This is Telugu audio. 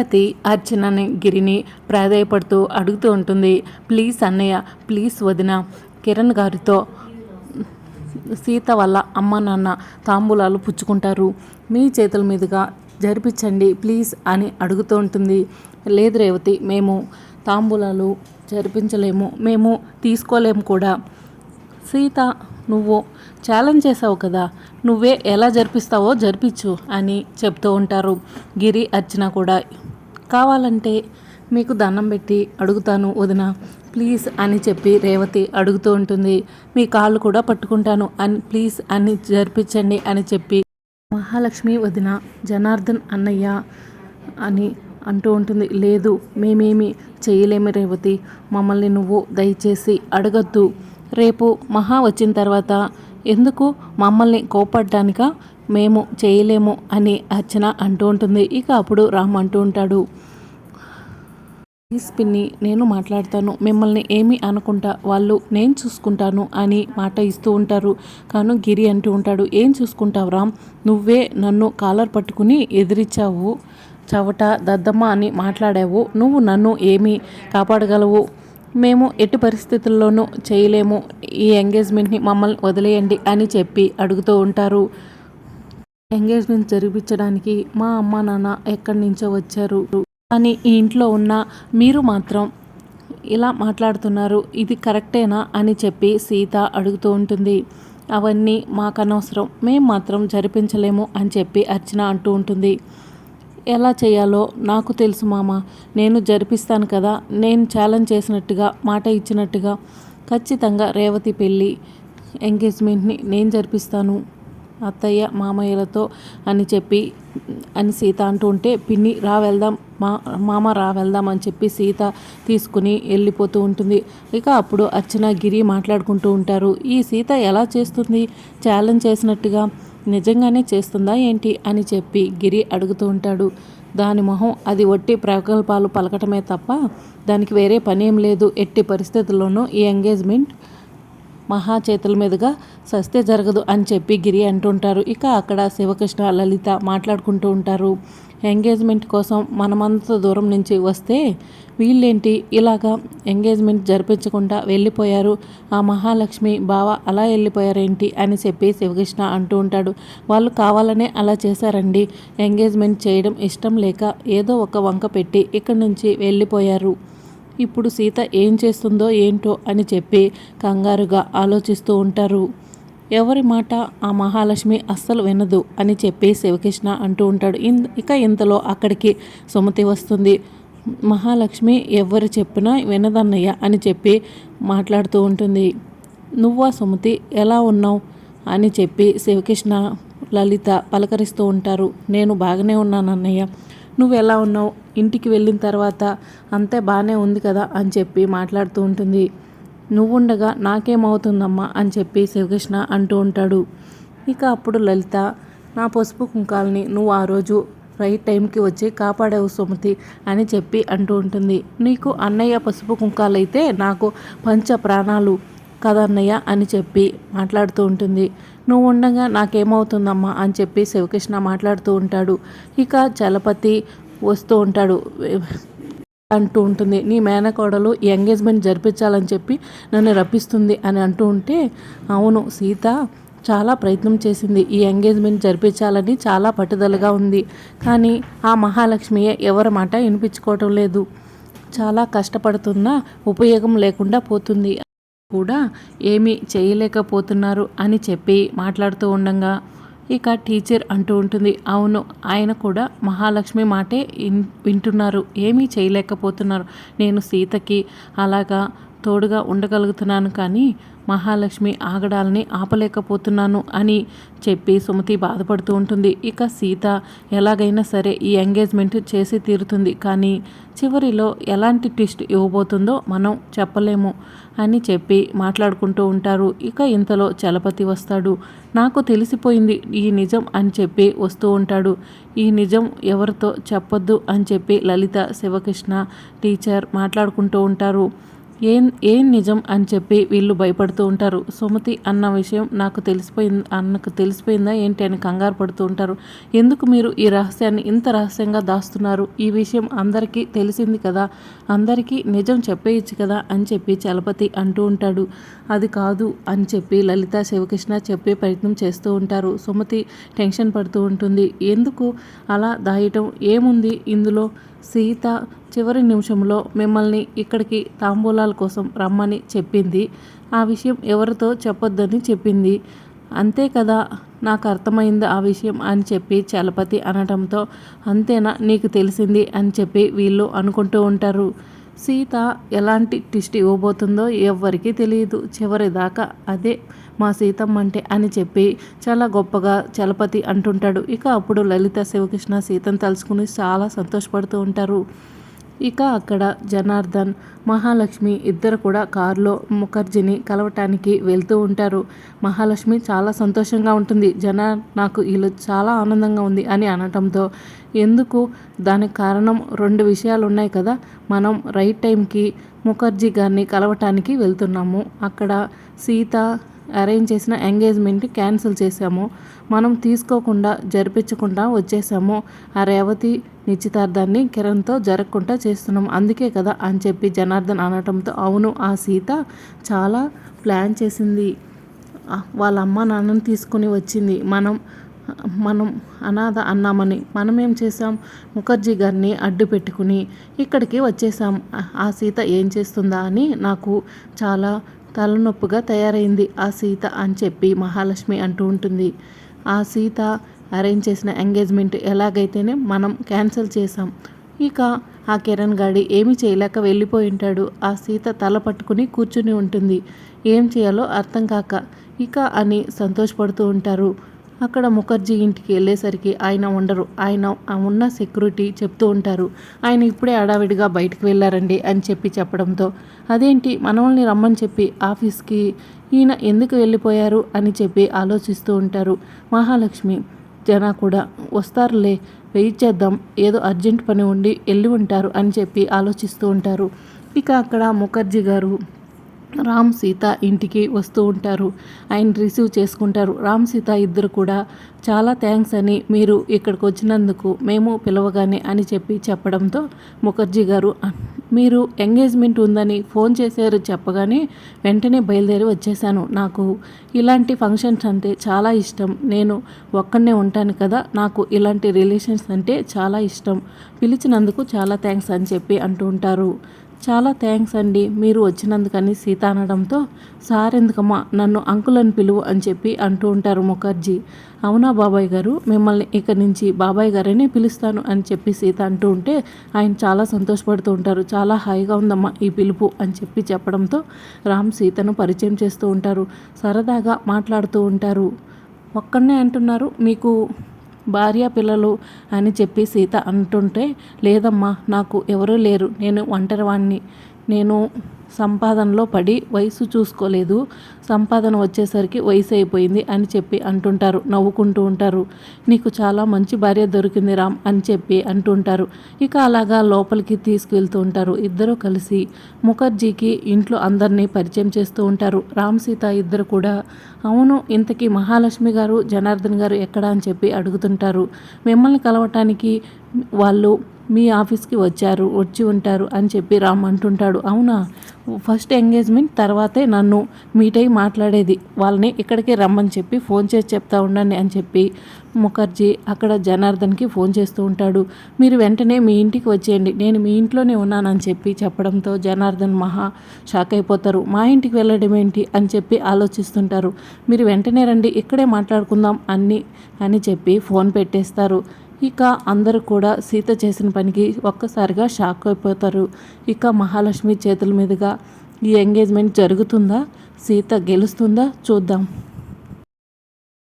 రేవతి అర్చనని గిరిని ప్రాధాయపడుతూ అడుగుతూ ఉంటుంది. ప్లీజ్ అన్నయ్య ప్లీజ్ వదిన కిరణ్ గారితో సీత వల్ల అమ్మ నాన్న తాంబూలాలు పుచ్చుకుంటారు. మీ చేతుల మీదుగా జరిపించండి ప్లీజ్ అని అడుగుతూ ఉంటుంది. లేదు రేవతి మేము తాంబూలాలు జరిపించలేము మేము తీసుకోలేము కూడా. సీత నువ్వు ఛాలెంజ్ చేసావు కదా నువ్వే ఎలా జరిపిస్తావో జరిపించు అని చెప్తూ ఉంటారు. గిరి అర్చన కూడా. కావాలంటే మీకు దండం పెట్టి అడుగుతాను వదిన. ప్లీజ్ అని చెప్పి రేవతి అడుగుతూ ఉంటుంది. మీ కాళ్ళు కూడా పట్టుకుంటాను అని ప్లీజ్ అని జరిపించండి అని చెప్పి మహాలక్ష్మి వదిన జనార్దన్ అన్నయ్య అని అంటూ ఉంటుంది. లేదు మేమేమి చేయలేము రేవతి. మమ్మల్ని నువ్వు దయచేసి అడగద్దు. రేపు మహా వచ్చిన తర్వాత ఎందుకు మమ్మల్ని కోపడ్డానిక మేము చేయలేము అని అర్చన అంటూ ఉంటుంది. ఇక అప్పుడు రామ్ అంటూ ఉంటాడు. ప్లీజ్ పిన్ని నేను మాట్లాడతాను. మిమ్మల్ని ఏమీ అనుకుంటా వాళ్ళు నేను చూసుకుంటాను అని మాట ఇస్తూ ఉంటారు. కాను గిరి అంటూ ఉంటాడు. ఏం చూసుకుంటావు రామ్? నువ్వే నన్ను కాలర్ పట్టుకుని ఎదిరించావు. చవట దద్దమ్మ అని మాట్లాడావు. నువ్వు నన్ను ఏమీ కాపాడగలవు? మేము ఎట్టి పరిస్థితుల్లోనూ చేయలేము. ఈ ఎంగేజ్మెంట్ని మమ్మల్ని వదిలేయండి అని చెప్పి అడుగుతూ ఉంటారు. ఎంగేజ్మెంట్ జరిపించడానికి మా అమ్మ నాన్న ఎక్కడి నుంచో వచ్చారు కానీ ఈ ఇంట్లో ఉన్న మీరు మాత్రం ఇలా మాట్లాడుతున్నారు. ఇది కరెక్టేనా అని చెప్పి సీత అడుగుతూ ఉంటుంది. అవన్నీ మాకనవసరం. మేము మాత్రం జరిపించలేము అని చెప్పి అర్చన అంటూ ఉంటుంది. ఎలా చేయాలో నాకు తెలుసు మామ. నేను జరిపిస్తాను కదా. నేను ఛాలెంజ్ చేసినట్టుగా మాట ఇచ్చినట్టుగా. ఖచ్చితంగా రేవతి పెళ్ళి ఎంగేజ్మెంట్ని నేను జరిపిస్తాను. అత్తయ్య మామయ్యలతో అని చెప్పి అని సీత అంటూ ఉంటే పిన్ని రా వెళ్దాం. మా మామ రా వెళ్దాం అని చెప్పి సీత తీసుకుని వెళ్ళిపోతూ ఉంటుంది. ఇక అప్పుడు అర్చన గిరి మాట్లాడుకుంటూ ఉంటారు. ఈ సీత ఎలా చేస్తుంది? ఛాలెంజ్ చేసినట్టుగా నిజంగానే చేస్తుందా ఏంటి అని చెప్పి గిరి అడుగుతూ ఉంటాడు. దాని మొహం అది ఒట్టి ప్రకల్పాలు పలకటమే తప్ప దానికి వేరే పని ఏం లేదు. ఎట్టి పరిస్థితుల్లోనూ ఈ ఎంగేజ్మెంట్ మహా చేతుల మీదుగా సస్తే జరగదు అని చెప్పి గిరి అంటుంటారు ఇక అక్కడ శివకృష్ణ లలిత మాట్లాడుకుంటూ ఉంటారు. ఎంగేజ్మెంట్ కోసం మనమంత దూరం నుంచి వస్తే వీళ్ళేంటి? ఇలాగా ఎంగేజ్మెంట్ జరిపించకుండా వెళ్ళిపోయారు. ఆ మహాలక్ష్మి బావ అలా వెళ్ళిపోయారేంటి? అని చెప్పి శివకృష్ణ అంటూ ఉంటాడు. వాళ్ళు కావాలనే అలా చేశారండి. ఎంగేజ్మెంట్ చేయడం ఇష్టం లేక ఏదో ఒక వంక పెట్టి ఇక్కడి నుంచి వెళ్ళిపోయారు. ఇప్పుడు సీత ఏం చేస్తుందో ఏంటో అని చెప్పి కంగారుగా ఆలోచిస్తూ ఉంటారు. ఎవరి మాట ఆ మహాలక్ష్మి అస్సలు వినదు అని చెప్పి శివకృష్ణ అంటూ ఉంటాడు. ఇక ఇంతలో అక్కడికి సుమతి వస్తుంది. మహాలక్ష్మి ఎవరు చెప్పినా వినదన్నయ్య అని చెప్పి మాట్లాడుతూ ఉంటుంది. నువ్వా సుమతి ఎలా ఉన్నావు? అని చెప్పి శివకృష్ణ లలిత పలకరిస్తూ ఉంటారు. నేను బాగానే ఉన్నాను అన్నయ్య. నువ్వు ఎలా ఉన్నావు? ఇంటికి వెళ్ళిన తర్వాత అంతే బాగానే ఉంది కదా అని చెప్పి మాట్లాడుతూ ఉంటుంది. నువ్వుండగా నాకేమవుతుందమ్మా అని చెప్పి శివకృష్ణ అంటూ ఉంటాడు. ఇక అప్పుడు లలిత నా పసుపు కుంకాలని నువ్వు ఆ రోజు రైట్ టైంకి వచ్చి కాపాడావు సుమతి అని చెప్పి అంటూ ఉంటుంది. నీకు అన్నయ్య పసుపు కుంకాలైతే నాకు పంచ ప్రాణాలు కదన్నయ్య అని చెప్పి మాట్లాడుతూ ఉంటుంది. నువ్వు ఉండగా నాకేమవుతుందమ్మా అని చెప్పి శివకృష్ణ మాట్లాడుతూ ఉంటాడు. ఇక చలపతి వస్తూ ఉంటాడు. అంటూ ఉంటుంది. నీ మేనకోడలు ఎంగేజ్మెంట్ జరిపించాలని చెప్పి నన్ను రప్పిస్తుంది అని అంటూ ఉంటే అవును సీత చాలా ప్రయత్నం చేసింది. ఈ ఎంగేజ్మెంట్ జరిపించాలని చాలా పట్టుదలగా ఉంది. కానీ ఆ మహాలక్ష్మియే ఎవరి మాట వినిపించుకోవటం లేదు. చాలా కష్టపడుతున్నా ఉపయోగం లేకుండా పోతుంది. కూడా ఏమీ చేయలేకపోతున్నారు అని చెప్పి మాట్లాడుతూ ఉండగా ఇక టీచర్ అంటూ ఉంటుంది అవును ఆయన కూడా మహాలక్ష్మి మాటే వింటున్నారు ఏమీ చేయలేకపోతున్నారు. నేను సీతకి అలాగా తోడుగా ఉండగలుగుతున్నాను కానీ మహాలక్ష్మి ఆగడాలని ఆపలేకపోతున్నాను అని చెప్పి సుమతి బాధపడుతూ ఉంటుంది. ఇక సీత ఎలాగైనా సరే ఈ ఎంగేజ్మెంట్ చేసి తీరుతుంది కానీ చివరిలో ఎలాంటి ట్విస్ట్ ఇవ్వబోతుందో మనం చెప్పలేము అని చెప్పి మాట్లాడుకుంటూ ఉంటారు. ఇక ఇంతలో చలపతి వస్తాడు. నాకు తెలిసిపోయింది ఈ నిజం అని చెప్పి వస్తూ ఉంటాడు. ఈ నిజం ఎవరితో చెప్పొద్దు అని చెప్పి లలిత శివకృష్ణ టీచర్ మాట్లాడుకుంటూ ఉంటారు. ఏం ఏం నిజం అని చెప్పి వీళ్ళు భయపడుతూ ఉంటారు. సుమతి అన్న విషయం నాకు తెలిసిపోయింది అన్నకు తెలిసిపోయిందా ఏంటి అని కంగారు పడుతూ ఉంటారు. ఎందుకు మీరు ఈ రహస్యాన్ని ఇంత రహస్యంగా దాస్తున్నారు? ఈ విషయం అందరికీ తెలిసింది కదా అందరికీ నిజం చెప్పేయచ్చు కదా అని చెప్పి చలపతి అంటూ ఉంటాడు. అది కాదు అని చెప్పి లలిత శివకృష్ణ చెప్పే ప్రయత్నం చేస్తూ ఉంటారు. సుమతి టెన్షన్ పడుతూ ఉంటుంది. ఎందుకు అలా దాయటం? ఏముంది ఇందులో? సీత చివరి నిమిషంలో మిమ్మల్ని ఇక్కడికి తాంబూలాల కోసం రమ్మని చెప్పింది. ఆ విషయం ఎవరితో చెప్పొద్దని చెప్పింది. అంతే కదా నాకు అర్థమైంది ఆ విషయం అని చెప్పి చలపతి అనటంతో అంతేనా నీకు తెలిసింది అని చెప్పి వీళ్ళు అనుకుంటూ ఉంటారు. సీత ఎలాంటి ట్విస్ట్ ఇవ్వబోతుందో ఎవ్వరికీ తెలియదు. చివరి దాకా అదే మా సీతమ్మ అంటే అని చెప్పి చాలా గొప్పగా చలపతి అంటుంటాడు. ఇక అప్పుడు లలిత శివకృష్ణ సీతను తలుచుకుని చాలా సంతోషపడుతూ ఉంటారు. ఇక అక్కడ జనార్దన్ మహాలక్ష్మి ఇద్దరు కూడా కారులో ముఖర్జీని కలవటానికి వెళ్తూ ఉంటారు. మహాలక్ష్మి చాలా సంతోషంగా ఉంటుంది. జన నాకు వీళ్ళు చాలా ఆనందంగా ఉంది అని అనటంతో ఎందుకు? దానికి కారణం రెండు విషయాలు ఉన్నాయి కదా. మనం రైట్ టైంకి ముఖర్జీ గారిని కలవటానికి వెళ్తున్నాము. అక్కడ సీత అరేంజ్ చేసిన ఎంగేజ్మెంట్ క్యాన్సిల్ చేశాము. మనం తీసుకోకుండా జరిపించకుండా వచ్చేసాము ఆ రేవతి నిశ్చితార్థాన్ని కిరణ్తో జరగకుండా చేస్తున్నాం. అందుకే కదా అని చెప్పి జనార్దన్ అనటంతో అవును ఆ సీత చాలా ప్లాన్ చేసింది. వాళ్ళ అమ్మ నాన్నని తీసుకుని వచ్చింది. మనం మనం అనాథ అన్నామని. మనం ఏం చేసాం ముఖర్జీ గారిని అడ్డు పెట్టుకుని ఇక్కడికి వచ్చేసాం ఆ సీత ఏం చేస్తుందా అని నాకు చాలా తలనొప్పిగా తయారైంది ఆ సీత అని చెప్పి మహాలక్ష్మి అంటూ ఉంటుంది. ఆ సీత అరేంజ్ చేసిన ఎంగేజ్మెంట్ ఎలాగైతేనే మనం క్యాన్సిల్ చేసాం ఇక ఆ కిరణ్ గాడి ఏమీ చేయలేక వెళ్ళిపోయి ఉంటాడు. ఆ సీత తల పట్టుకుని కూర్చుని ఉంటుంది. ఏం చేయాలో అర్థం కాక ఇక అని సంతోషపడుతూ ఉంటారు. అక్కడ ముఖర్జీ ఇంటికి వెళ్ళేసరికి ఆయన ఉండరు. ఆయన ఉన్న సెక్యూరిటీ చెప్తూ ఉంటారు. ఆయన ఇప్పుడే అడావిడిగా బయటకు వెళ్ళారండి అని చెప్పి చెప్పడంతో. అదేంటి? మనల్ని రమ్మని చెప్పి ఆఫీస్కి ఈయన ఎందుకు వెళ్ళిపోయారు? అని చెప్పి ఆలోచిస్తూ ఉంటారు మహాలక్ష్మి. జన కూడా వస్తారులే. వెయిట్ చేద్దాం. ఏదో అర్జెంట్ పని ఉండి వెళ్ళి ఉంటారు అని చెప్పి ఆలోచిస్తూ ఉంటారు. ఇక అక్కడ ముఖర్జీ గారు రామ్ సీత ఇంటికి వస్తూ ఉంటారు. ఆయన రిసీవ్ చేసుకుంటారు. రామ్ సీత ఇద్దరు కూడా చాలా థ్యాంక్స్ అని మీరు ఇక్కడికి వచ్చినందుకు మేము పిలవగానే అని చెప్పి చెప్పడంతో ముఖర్జీ గారు మీరు ఎంగేజ్మెంట్ ఉందని ఫోన్ చేశారు చెప్పగానే వెంటనే బయలుదేరి వచ్చేసాను నాకు ఇలాంటి ఫంక్షన్స్ అంటే చాలా ఇష్టం. నేను ఒక్కనే ఉంటాను కదా నాకు ఇలాంటి రిలేషన్స్ అంటే చాలా ఇష్టం. పిలిచినందుకు చాలా థ్యాంక్స్ అని చెప్పి అంటూ ఉంటారు. చాలా థ్యాంక్స్ అండి. మీరు వచ్చినందుకని సీత అనడంతో సార్ ఎందుకమ్మా నన్ను అంకుల్ అని పిలువు అని చెప్పి అంటూ ఉంటారు ముఖర్జీ. అవునా బాబాయ్ గారు మిమ్మల్ని ఇక్కడి నుంచి బాబాయ్ గారని పిలుస్తాను అని చెప్పి సీత అంటూ ఉంటే ఆయన చాలా సంతోషపడుతూ ఉంటారు. చాలా హాయిగా ఉందమ్మా ఈ పిలుపు అని చెప్పి చెప్పడంతో రామ్ సీతను పరిచయం చేస్తూ ఉంటారు. సరదాగా మాట్లాడుతూ ఉంటారు. ఒక్కడనే అంటున్నారు. మీకు భార్య పిల్లలు అని చెప్పి సీత అంటుంటే లేదమ్మా నాకు ఎవరూ లేరు. నేను ఒంటరివాణ్ణి. నేను సంపాదనలో పడి వయసు చూసుకోలేదు. సంపాదన వచ్చేసరికి వయసు అయిపోయింది అని చెప్పి అంటుంటారు. నవ్వుకుంటూ ఉంటారు. నీకు చాలా మంచి భార్య దొరికింది రామ్ అని చెప్పి అంటుంటారు. ఇక అలాగా లోపలికి తీసుకువెళ్తూ ఉంటారు. ఇద్దరూ కలిసి ముఖర్జీకి ఇంట్లో అందరినీ పరిచయం చేస్తూ ఉంటారు. రామ్ సీత ఇద్దరు కూడా అవును ఇంతకీ మహాలక్ష్మి గారు జనార్దన్ గారు ఎక్కడ? అని చెప్పి అడుగుతుంటారు. మిమ్మల్ని కలవటానికి వాళ్ళు మీ ఆఫీస్కి వచ్చారు వచ్చి ఉంటారు అని చెప్పి రామ్ అంటుంటాడు. అవునా? ఫస్ట్ ఎంగేజ్మెంట్ తర్వాతే నన్ను మీట్ అయ్యి మాట్లాడేది. వాళ్ళని ఇక్కడికే రమ్మని చెప్పి ఫోన్ చేసి చెప్తా ఉండండి అని చెప్పి ముఖర్జీ అక్కడ జనార్దన్కి ఫోన్ చేస్తూ ఉంటాడు. మీరు వెంటనే మీ ఇంటికి వచ్చేయండి. నేను మీ ఇంట్లోనే ఉన్నానని చెప్పి చెప్పడంతో జనార్దన్ మహా షాక్ అయిపోతారు. మా ఇంటికి వెళ్ళడం ఏంటి? అని చెప్పి ఆలోచిస్తుంటారు. మీరు వెంటనే రండి ఇక్కడే మాట్లాడుకుందాం అన్ని అని చెప్పి ఫోన్ పెట్టేస్తారు. ఇక అందరూ కూడా సీత చేసిన పనికి ఒక్కసారిగా షాక్ అయిపోతారు. ఇక మహాలక్ష్మి చేతుల మీదుగా ఈ ఎంగేజ్మెంట్ జరుగుతుందా? సీత గెలుస్తుందా? చూద్దాం.